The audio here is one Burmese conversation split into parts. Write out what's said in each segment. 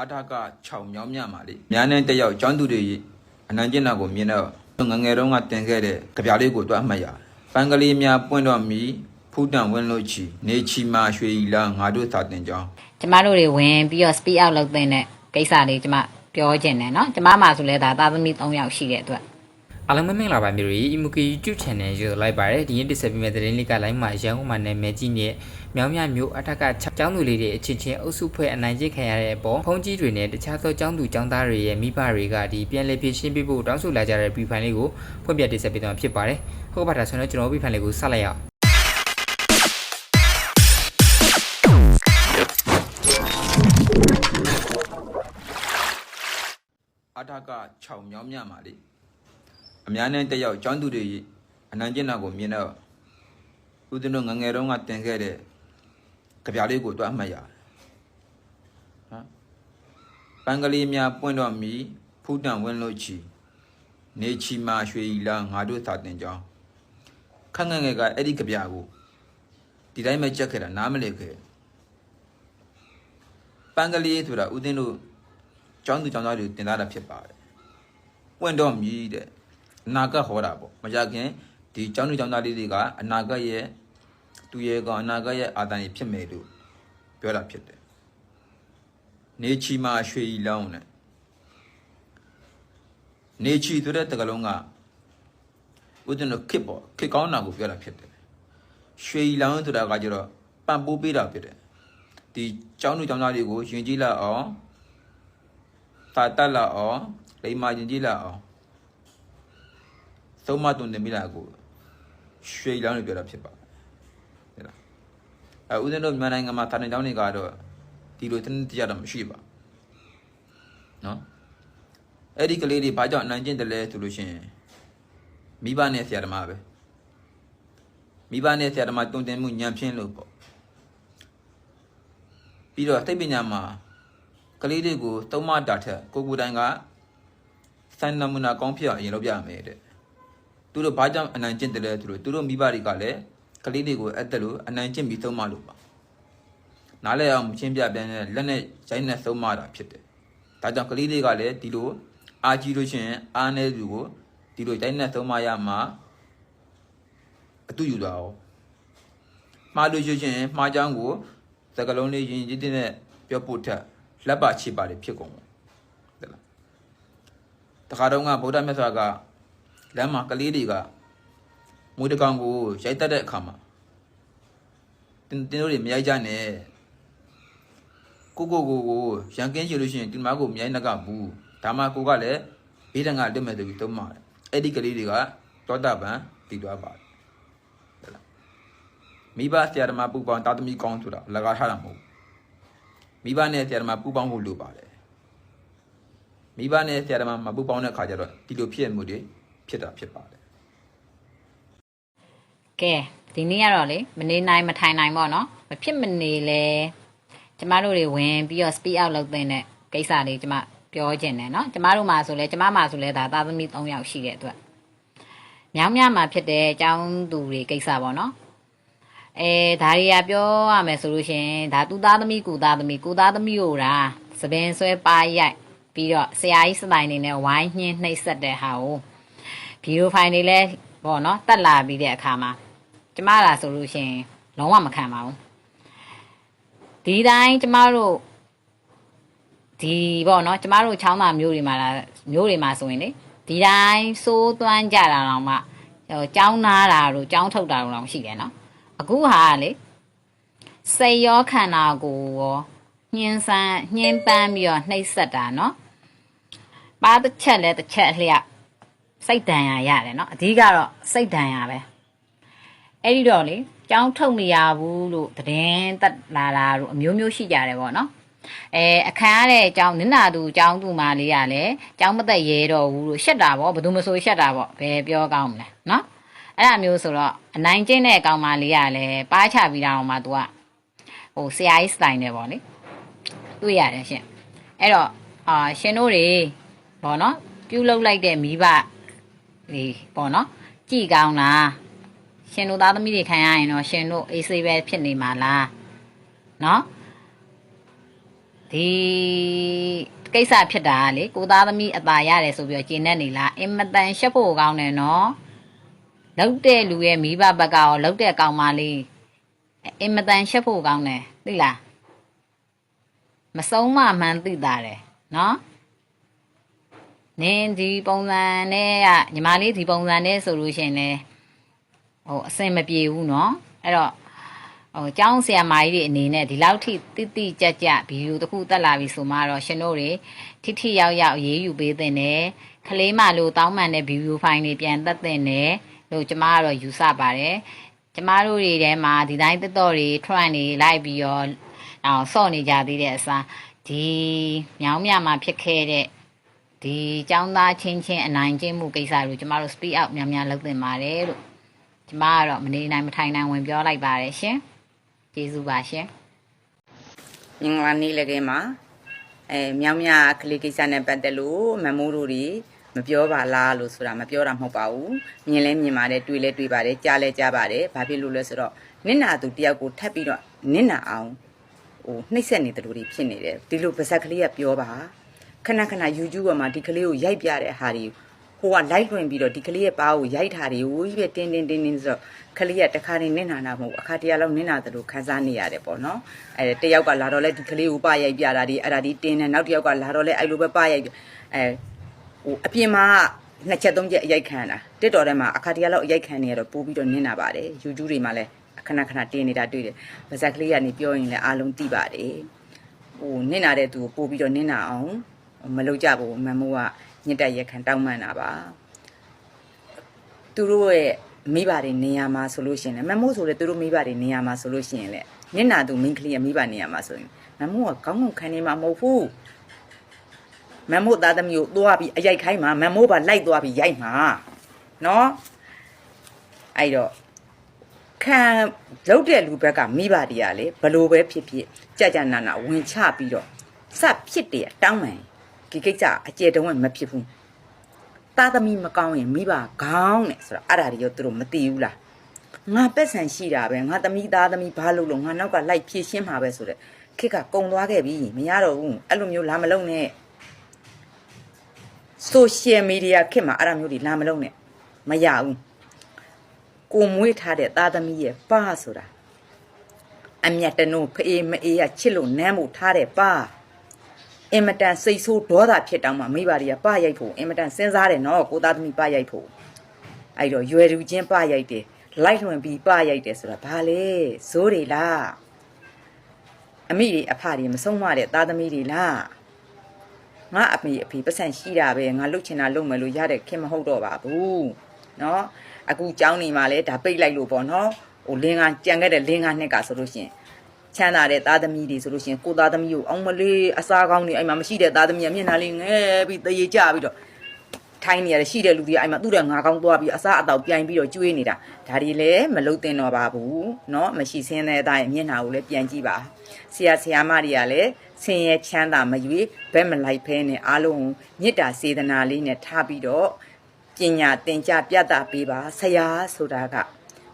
အထက6မြောင်းမြမှာလေများနဲ့တက်ရောက်ကျောင်းသူတွေအနံကျင့်တာကိုမြင်တော့ငငယ်တုန်းကတင်ခဲ့တဲ့ကြပြလေးကိုတွားမှတ်ရပန်းကလေးများပွင့်တော့မီဖူးတန်ဝင်းလို့ချီနေချီမာရွှေဤလာငါတို့သာတင်ကြောင်းကျမတို့တွေဝင်ပြီးတော့ speed out လုပ်တဲ့ကိစ္စလေးကျမပြောခြင်းတယ်နော်ကျမမှဆိုလဲဒါသားသမီး3ယောက်ရှိတဲ့အတွက် အားလုံးပဲမင်္ဂလာပါမျိုးတွေ Imuki YouTube Channel ရေလိုက်ပါတယ်ဒီနေ့တင်ဆက်ပေးမယ့်သတင်းလေးကလိုင်းမှာရန်ကုန်မှာနာမည်ကြီးနဲ့မြောင်းမြမျိုးအထက်က6ကျောင်းသူလေးတွေအချင်းချင်းအုပ်စုဖွဲ့အနိုင်ကျင့်ခံရတဲ့အပေါ်ဖုန်ကြီးတွေနဲ့တခြားသောကျောင်းသူကျောင်းသားတွေရဲ့မိဘတွေကဒီပြန်လည်ဖြည့်ရှင်းပေးဖို့တောင်းဆိုလာကြတဲ့ brief လေးကိုဖွင့်ပြတင်ဆက်ပေးသွားမှာဖြစ်ပါတယ်ဟုတ်ပါတာဆိုတော့ကျွန်တော် brief လေးကိုဆက်လိုက်ရအောင်အထက6မြောင်းမြမှာလေ အများနဲ့တက်ရောက်ကျောင်းသူတွေအနံကျင့်တာကိုမြင်တော့ဦးဇင်းတို့ငငယ်တုန်းကတင်ခဲ့တဲ့ကြပြလေးကိုတွားမှတ်ရဟမ်ပန်းကလေးများပွင့်တော့မီဖူးတန်ဝင်းလို့ချီနေချီမာရွှေဤလာငါတို့သာတင်ကြောင်းခန့်ငယ်ငယ်ကအဲ့ဒီကြပြကိုဒီတိုင်းပဲကြက်ခဲ့တာနားမလည်ခဲ့ပန်းကလေးဆိုတာဦးဇင်းတို့ကျောင်းသူကျောင်းသားတွေတင်သားတာဖြစ်ပါတယ်။ပွင့်တော့မြည်တဲ့ အနာဂတ်ဟောတာပေါ့။မကြခင်ဒီကျောင်းသူကျောင်းသားလေးတွေကအနာဂတ်ရဲ့သူရဲ့ကောင်အနာဂတ်ရဲ့အာတန်ကြီးဖြစ်မယ်လို့ပြောတာဖြစ်တယ်။နေချီမှာရွှေဤလောင်းနဲ့နေချီဆိုတဲ့တကလုံးကဦးဇင်းတို့ခစ်ပေါ့ခစ်ကောင်းတာကိုပြောတာဖြစ်တယ်။ရွှေဤလောင်းဆိုတာကကျတော့ပံ့ပိုးပေးတာဖြစ်တယ်။ဒီကျောင်းသူကျောင်းသားတွေကိုယဉ်ကျေးလာအောင်သာတက်လာအောင်လိမ္မာကျင်ကြည့်လာအောင် သုံးမတုံတင်မိလာကိုရွှေလောင်းလို့ပြောတာဖြစ်ပါတယ်ဟုတ်လားအဲဦးဇင်းတို့မြန်မာနိုင်ငံမှာတာတင်ကျောင်းတွေကတော့ဒီလိုတင်းတရားတော့မရှိပါနော်အဲ့ဒီကလေးတွေဘာကြောင့်အနိုင်ကျင့်တယ်လဲဆိုလို့ရှိရင်မိဘနဲ့ဆရာသမားပဲမိဘနဲ့ဆရာသမားတုံတင်မှုညံဖြင်းလို့ပေါ့ပြီးတော့သိပ္ပညာမှာကလေးတွေကိုသုံးမတာထက်ကိုကိုတိုင်ကစံနမူနာကောင်းဖြစ်အောင်အရင်လုပ်ပြရမယ်တဲ့ သူတို့ဘာကြောင့်အနိုင်ကျင့်တယ်လဲသူတို့သူတို့မိဘတွေကလည်းကလေးတွေကိုအဲ့တက်လို့အနိုင်ကျင့်ပြီးသုံးမလို့ပါနားလဲအောင်မချင်းပြပြန်တဲ့လက်နဲ့ဂျိုင်းနဲ့သုံးမတာဖြစ်တယ်ဒါကြောင့်ကလေးတွေကလည်းဒီလိုအာကြီးလို့ရှိရင်အားနေသူကိုဒီလိုဂျိုင်းနဲ့သုံးမရမှာအတူယူတာ哦မှားလို့ရှိရင်မှားချောင်းကိုစကလုံးလေးရင်ကြီးတဲ့ပြောဖို့ထက်လက်ပါချစ်ပါလေဖြစ်ကုန်တယ်လားတခါတော့ကဗုဒ္ဓမြတ်စွာက လမ်းမှာကလေးတွေကမွေးတကောင်ကိုရိုက်တတ်တဲ့အခါမှာတင်းတင်းတို့တွေမရိုက်ကြနဲ့ကိုကိုကိုကိုရန်ကင်းချင်လို့ရှိရင်ဒီမှာကိုမရိုက်နှကဘူးဒါမှကိုကလည်းဘေးတန်ကလွတ်မဲ့သူပြီးသုံးပါတယ်အဲ့ဒီကလေးတွေကတောတာပန်တည်သွားပါတယ်ဟုတ်လားမိဘဆရာသမားပူပေါင်းတာသမီကောင်းဆိုတာလကားထားတာမဟုတ်ဘူးမိဘနဲ့ဆရာသမားပူပေါင်းဖို့လိုပါတယ်မိဘနဲ့ဆရာသမားမပူပေါင်းတဲ့ခါကျတော့ဒီလိုဖြစ်ရမှုတွေ ဖြစ်တာဖြစ်ပါတယ်ကဲဒီနေ့ကတော့လေမနေနိုင်မထိုင်နိုင်ပေါ့နော်မဖြစ်မနေလဲကျမတို့တွေဝင်ပြီးတော့ speed out လုပ်တဲ့ကိစ္စလေးကျမပြောခြင်းတယ်နော်ကျမတို့မှဆိုလဲကျမမှဆိုလဲဒါသားသမီး3ယောက်ရှိတဲ့အတွက်မြောင်းမြမှာဖြစ်တဲ့အကြောင်းသူတွေကိစ္စပေါ့နော်အဲဒါတွေကပြောရမယ်ဆိုလို့ရှရင်ဒါသူသားသမီးကူသားသမီးကူသားသမီးကိုဒါသပင်ဆွဲပါရိုက်ပြီးတော့ဆရာကြီးစတိုင်နေနဲ့ဝိုင်းညှင်းနှိပ်စက်တဲ့ဟာကို ဗီဒီယိုဖိုင်တွေလဲပေါ့နော်တက်လာပြီးတဲ့အခါမှာကျမလာဆိုလို့ရှရင်လုံးဝမခံပါဘူးဒီတိုင်းကျမတို့ဒီပေါ့နော်ကျမတို့ချောင်းသားမျိုးတွေမှာလာမျိုးတွေမှာဆိုရင်လေဒီတိုင်းစိုးသွမ်းကြတာတော့မှဟိုចောင်းနာတာတို့ចောင်းထုတ်တာတို့တော့ရှိတယ်နော် အခုဟာကလေစိတ်ရောခန္ဓာကိုယ်ရောညှင်းဆန်းညှင်းပန်းပြီးတော့နှိပ်စက်တာเนาะပါတစ်ချက်လဲတစ်ချက်အလျက် စိတ်တန်ရာရတယ်เนาะအဓိကတော့စိတ်တန်ရာပဲအဲ့ဒီတော့လေကြောင်းထုတ်မရဘူးလို့သတင်းတက်လာတာတို့အမျိုးမျိုးရှိကြတယ်ပေါ့နော်အဲအခမ်းရတဲ့အကြောင်းနင်နာသူအကြောင်းသူမလေးကလည်းအကြောင်းမသက်ရဲတော့ဘူးလို့ရှက်တာပေါ့ဘယ်သူမဆိုရှက်တာပေါ့ဘယ်ပြောကောင်းမလဲနော် အဲ့ဒါမျိုးဆိုတော့အနိုင်ကျင့်တဲ့အကောင်မလေးကလည်းပါချပြီးတာအောင်မှ तू ကဟိုဆရာကြီးစတိုင်နဲ့ပေါ့လေတွေ့ရတယ်ရှင်အဲ့တော့အာရှင်တို့တွေပေါ့နော်ပြုတ်လုလိုက်တဲ့မိဘ တွေပေါ့နော်ကြည်ကောင်းလားရှင်တို့သားသမီးတွေခံရရင်တော့ရှင်တို့အေးဆေးပဲဖြစ်နေမှာလားနော်ဒီကိစ္စဖြစ်တာကလေကိုသားသမီးအตาရတယ်ဆိုပြီးတော့ကျင်းနေနေလားအင်မတန်ရှက်ဖို့ကောင်းတယ်နော်လောက်တဲ့လူရဲ့မိဘဘက်ကရောလောက်တဲ့ကောင်မလေးအင်မတန်ရှက်ဖို့ကောင်းတယ်သိလားမဆုံးမမှန်းသိတာတယ်နော် နင်းဒီပုံစံနဲ့ကညီမလေးဒီပုံစံနဲ့ဆိုလို့ရှရင်လေဟိုအဆင်မပြေဘူးနော်အဲ့တော့ဟိုကျောင်းဆရာမကြီးတွေအနေနဲ့ဒီလောက်ထိတိတိကြကြဗီဒီယိုတစ်ခုတက်လာပြီဆိုမှတော့ရှင်တို့တွေထိထိရောက်ရောက်ရေးယူပေးတဲ့နဲ့ကလေးမလို့တောင်းမှန်တဲ့ဗီဒီယိုဖိုင်တွေပြန်တက်တဲ့နဲ့လို့ကျမကတော့ယူဆပါတယ်ကျမတို့တွေထဲမှာဒီတိုင်းတက်တော့တွေထွန့်နေလိုက်ပြီးတော့အောင်စော့နေကြသေးတဲ့အစားဒီမြောင်းမြမှာဖြစ်ခဲ့တဲ့ ဒီចောင်းသားချင်းချင်းအနိုင်ကျင့်မှုကိစ္စကိုကျမတို့ speak out များများလုပ်သင့်ပါတယ်လို့ကျမကတော့မနေနိုင်မထိုင်နိုင်ဝင်ပြောလိုက်ပါတယ်ရှင်ကျေးဇူးပါရှင်မင်္ဂလာနေ့လည်းကဲမှာအဲမြောင်မြကလေးကိစ္စနဲ့ပတ်သက်လို့မမိုးတို့တွေမပြောပါလားလို့ဆိုတာမပြောတာမဟုတ်ပါဘူးမြင်လဲမြင်ပါတယ်တွေ့လဲတွေ့ပါတယ်ကြားလဲကြားပါတယ်ဘာဖြစ်လို့လဲဆိုတော့နင့်နာသူတယောက်ကိုထပ်ပြီးတော့နင့်နာအောင်ဟိုနှိမ့်ဆက်နေတယ်လို့ဖြစ်နေတယ်ဒီလိုပါဇက်ကလေးကပြောပါ ခဏခဏ YouTube ပေါ်မှာဒီကလေးကိုရိုက်ပြတဲ့ဟာတွေဟိုက live လွှင့်ပြီးတော့ဒီကလေးရဲ့ပါးကိုရိုက်ထားတယ်ဟိုကြီးပဲတင်းတင်းတင်းတင်းဆိုတော့ကလေးကတခါနေနင့်နာနာမဟုတ်ဘူးအခါတရလောက်နင့်နာတယ်လို့ခန်းစားနေရတယ်ပေါ့နော်အဲတယောက်ကလာတော့လဲဒီကလေးကိုပါရိုက်ပြတာဒီအဲ့ဒါဒီတင်းတယ်နောက်တစ်ယောက်ကလာတော့လဲအဲ့လိုပဲပါရိုက်ပြအဲဟိုအပြင်မှာနှစ်ချက်သုံးချက်အရိုက်ခံတာတစ်တော်ထဲမှာအခါတရလောက်အရိုက်ခံနေရတော့ပို့ပြီးတော့နင့်နာပါတယ် YouTube တွေမှာလဲခဏခဏတင်းနေတာတွေ့တယ်ဗဇက်ကလေးကနေပြောရင်လည်းအားလုံးသိပါတယ်ဟိုနင့်နာတဲ့သူကိုပို့ပြီးတော့နင့်နာအောင် မလုပ်ကြဘူးမမိုးကညစ်တက်ရက်ခံတောင်းပန်တာပါသူတို့ရဲ့မိဘတွေနေရာမှာဆိုလို့ရှိရင်လည်းမမို့ဆိုလေသူတို့မိဘတွေနေရာမှာဆိုလို့ရှိရင်လည်းမျက်နာသူမိန်းကလေးရဲ့မိဘနေရာမှာဆိုရင်မမို့ကကောင်းကောင်းခံနေမှာမဟုတ်ဘူးမမို့သားသမီးကိုသွားပြီးအရိုက်ခိုင်းမှာမမို့ပါလိုက်သွားပြီးရိုက်မှာနော်အဲ့တော့ခံလောက်တဲ့လူဘက်ကမိဘတွေကလေဘလို့ပဲဖြစ်ဖြစ်ကြကြနာနာဝင်ချပြီးတော့စဖြစ်တယ်တောင်းမှန် ဒီကိစ္စအကျေတုံးကမဖြစ်ဘူးသားသမီးမကောင်းရင်မိဘခေါင်းနဲ့ဆိုတော့အဲ့ဒါတွေရောသူတို့မသိဘူးလားငါပက်ဆန်ရှိတာပဲငါသမီးသားသမီးဘာလို့လို့ငါနောက်ကလိုက်ဖြည့်ရှင်းမှာပဲဆိုတဲ့ခစ်ကကုံသွားခဲ့ပြီမရတော့ဘူးအဲ့လိုမျိုးလာမလုံးနဲ့ဆိုရှယ်မီဒီယာခစ်မှာအဲ့ဒါမျိုးတွေလာမလုံးနဲ့မရဘူးကိုမွေးထားတဲ့သားသမီးရဲ့ပါဆိုတာအမျက်တနုဖေးမအေးရချစ်လို့နမ်းမှုထားတဲ့ပါ အင်မတန်စိတ်ဆိုးဒေါသဖြစ်တောင်းမှမိဘတွေကပရိုက်ဖို့အင်မတန်စဉ်းစားတယ်နော်ကိုသားသမီးပရိုက်ဖို့အဲ့တော့ရွယ်သူချင်းပရိုက်တယ်လိုက်လွန်ပြီးပရိုက်တယ်ဆိုတာဘာလဲဇိုးတွေလားအမိတွေအဖတွေမဆုံးမတဲ့သားသမီးတွေလားငါအမေအဖေပတ်စံရှိတာပဲငါလုတ်ချင်တာလုတ်မယ်လို့ရတဲ့ခင်မဟုတ်တော့ပါဘူးနော်အခုเจ้าနေမှာလဲဒါပိတ်လိုက်လို့ပေါ့နော်ဟိုလင်းကကြံခဲ့တဲ့လင်းကနှစ်ကဆိုလို့ရှရင် ချမ်းသာတဲ့သားသမီးတွေဆိုလို့ရှိရင်ကိုသားသမီးကိုအောင်မလေးအစားကောင်းနေအဲ့မှာမရှိတဲ့သားသမီးကမျက်နှာလေးငဲပြီးတရေကြပြီးတော့ထိုင်းနေရတယ်ရှိတဲ့လူတွေကအဲ့မှာသူ့တဲ့ငါကောင်းသွားပြီးအစားအတော့ပြိုင်ပြီးတော့ကျွေးနေတာဒါတွေလည်းမလုံတင်တော့ပါဘူးเนาะမရှိစင်းတဲ့အသားရဲ့မျက်နှာကိုလည်းပြန်ကြည့်ပါဆရာဆရာမတွေကလည်းဆင်းရဲချမ်းသာမရွေးဘက်မလိုက်ဖဲနဲ့အားလုံးကိုမေတ္တာစေတနာလေးနဲ့ထားပြီးတော့ပညာသင်ကြားပြသပေးပါဆရာဆိုတာက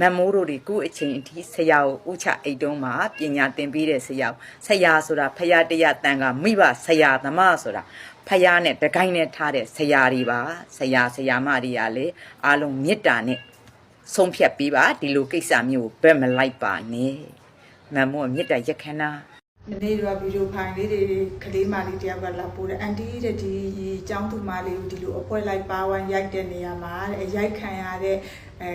မတ်မိုးတို့တွေခုအချိန်အထိဆရာကိုဥချအိတ်တုံးမှာပညာသင်ပေးတဲ့ဆရာကိုဆရာဆိုတာဖရာတရားတန်ကမိဘဆရာသမားဆိုတာဖရာနဲ့တကိုင်းနဲ့ထားတဲ့ဆရာတွေပါဆရာဆရာမတွေကလေအားလုံးမေတ္တာနဲ့ဆုံးဖြတ်ပေးပါဒီလိုကိစ္စမျိုးကိုဘက်မလိုက်ပါနဲ့မတ်မိုးကမေတ္တာရက်ခဏနာမနေ့ကဗီဒီယိုဖိုင်လေးတွေကလေးမလေးတယောက်ကလာပို့တယ်အန်တီတဲ့ဒီចောင်းသူမလေးကိုဒီလိုအဖွဲလိုက်ပါဝိုင်းရိုက်တဲ့နေရာမှာတဲ့ရိုက်ခံရတဲ့အဲ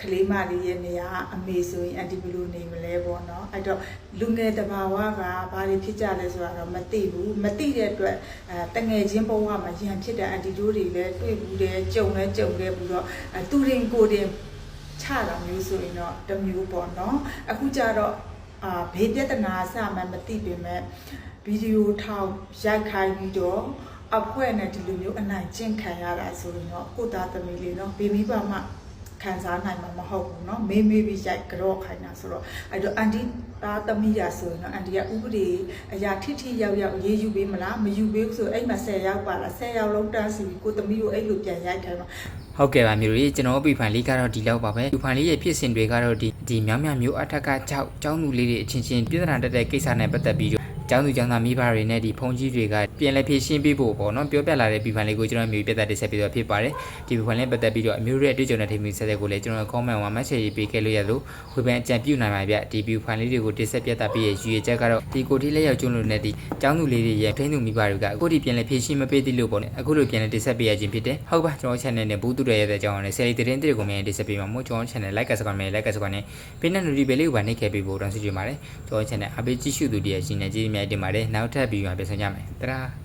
ကလေးမလေးရဲ့နေရာအမေဆိုရင်အတီဘလိုနေမလဲပေါ့နော်အဲ့တော့လူငယ်တဘာဝကဘာတွေဖြစ်ကြလဲဆိုတာတော့မသိဘူးမသိတဲ့အတွက်အဲတငယ်ချင်းဘဝမှာရံဖြစ်တဲ့အတီတို့တွေလည်းတွေ့ဘူးတယ်ကြုံလဲကြုံခဲ့ပြီးတော့သူရင်ကိုတင်ချတာမျိုးဆိုရင်တော့တမျိုးပေါ့နော်အခုကြတော့အာဘေးပြဿနာအစမှမသိပေမဲ့ဗီဒီယိုထောင်ရိုက်ခိုင်းပြီးတော့အဖွဲနဲ့ဒီလိုမျိုးအနိုင်ကျင့်ခံရတာဆိုရင်တော့ကိုသားသမီးလေးနော်ဘေဘီပါမှ ခံစားနိုင်မှာမဟုတ်ဘူးเนาะမေးမေးပြီးရိုက်ကြော့ခိုင်းတာဆိုတော့အဲ့တော့အန်တီသားသမီးရာဆိုရင်တော့အန်တီကဥပဒေအရာထိထိရောက်ရောက်ရေးယူပေးမလားမယူပေးဘူးဆိုအဲ့မှာ10ရောက်ပါလား10ရောက်လုံးတန်းစီပြီးကိုသမီးကိုအဲ့လိုပြန်ရိုက်ခိုင်းမှာ ဟုတ်ကဲ့ပါမျိုးကြီးကျွန်တော်တို့ပြဖိုင်လေးကတော့ဒီလောက်ပါပဲပြဖိုင်လေးရဲ့ဖြစ်စဉ်တွေကတော့ဒီဒီမြောင်းမြမျိုးအထက်က6ကျောင်းသူလေးတွေအချင်းချင်းပြည်ထန်တက်တဲ့ကိစ္စနဲ့ပတ်သက်ပြီးတော့ ကျောင်းသူကျောင်းသားမိဘတွေနဲ့ဒီဖုန်ကြီးတွေကပြန်လည်ဖြည့်ရှင်းပေးဖို့ပေါ့နော်ပြောပြလာတဲ့ပြည်ဖိုင်လေးကိုကျွန်တော်မျိုးပြတ်သက်တင်ဆက်ပြီးတော့ဖြစ်ပါတယ်ဒီပြည်ဖိုင်လေးပတ်သက်ပြီးတော့အမျိုးရဲ့အတွေ့အကြုံနဲ့ထိမိဆက်တဲ့ကိုလည်းကျွန်တော် comment မှာ message ရေးပေးခဲ့လို့ရလို့ဝေဖန်အကြံပြုနိုင်ပါဗျဒီပြည်ဖိုင်လေးတွေကိုတင်ဆက်ပြသပေးရဲ့ရည်ရွယ်ချက်ကတော့ဒီကိုတိလက်ရောက်ကျွန်းလို့နဲ့ဒီကျောင်းသူလေးတွေရဲ့ထိန်းသူမိဘတွေကအခုဒီပြန်လည်ဖြည့်ရှင်းမပေးသေးလို့ပေါ့နော်အခုလိုပြန်လည်တင်ဆက်ပေးရခြင်းဖြစ်တယ်ဟုတ်ပါကျွန်တော် channel နဲ့ဘူးတူရဲ့တဲ့အကြောင်းနဲ့ဆယ်ရီသတင်းတွေကိုမြန်တင်ဆက်ပေးမှာမို့ကျွန်တော် channel like ကစကွန်မြန် like ကစကွန်နဲ့ပြတဲ့ notification လေးကိုပါနှိပ်ခဲ့ပေးဖို့တောင်းဆိုချင်ပါတယ်ကျွန်တော် channel အပေးကြည့်ရှုသူတွေရဲ့ရှင်နေကြည့်အများကြီးတင်ပါတယ်နောက်ထပ်ဗီဒီယိုမှာပြန်ဆောင်ကြမယ်တရာ